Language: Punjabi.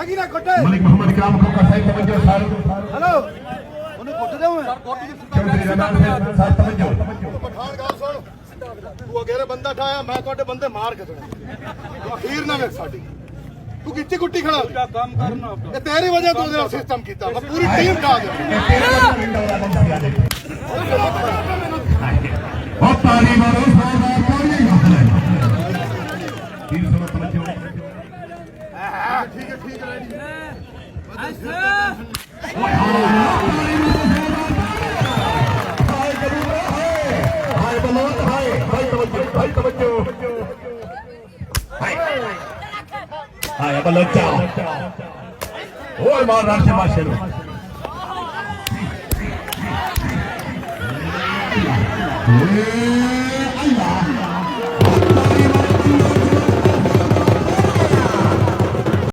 ਸਗੀਰਾ ਕੋਟੇ। ਮਲਿਕ ਮੁਹੰਮਦ ਕਾਮ ਕੋਕਾ ਸਾਹਿਬ ਤਵੱਜੋ ਸਰ। ਹਲੋ ਉਹਨੂੰ ਕੋਟ ਦੇ ਹੋਏ ਚੌਧਰੀ ਜਨਾਬ ਸਾਹਿਬ ਤਵੱਜੋ ਪਠਾਨ ਗੱਲ ਸੁਣ। ਤੂੰ ਅਗੇਰੇ ਬੰਦਾ ਠਾਇਆ ਮੈਂ ਤੁਹਾਡੇ ਬੰਦੇ ਮਾਰ ਕੇ ਤੂੰ ਅਖੀਰ ਨਾ ਸਾਡੀ। ਤੂੰ ਕਿੱਥੇ ਗੁੱਟੀ ਖੜਾ। ਤੇਰਾ ਕੰਮ ਕਰਨਾ ਆਪਣਾ। ਇਹ ਤੇਰੀ ਵਜ੍ਹਾ ਤੋਂ ਉਹਦਾ ਸਿਸਟਮ ਕੀਤਾ। ਮੈਂ ਪੂਰੀ ਟੀਮ ਢਾ ਦਿੱਤੀ। ਉਹ ਤਾਲੀ ਮਾਰੋ ਸਰਦਾਰ ਕੋਈ ਨਹੀਂ ਗੱਲ ਹੈ 355 ठीक है ठीक है जाओ और मार राष्ट्र माशेरू अल्लाह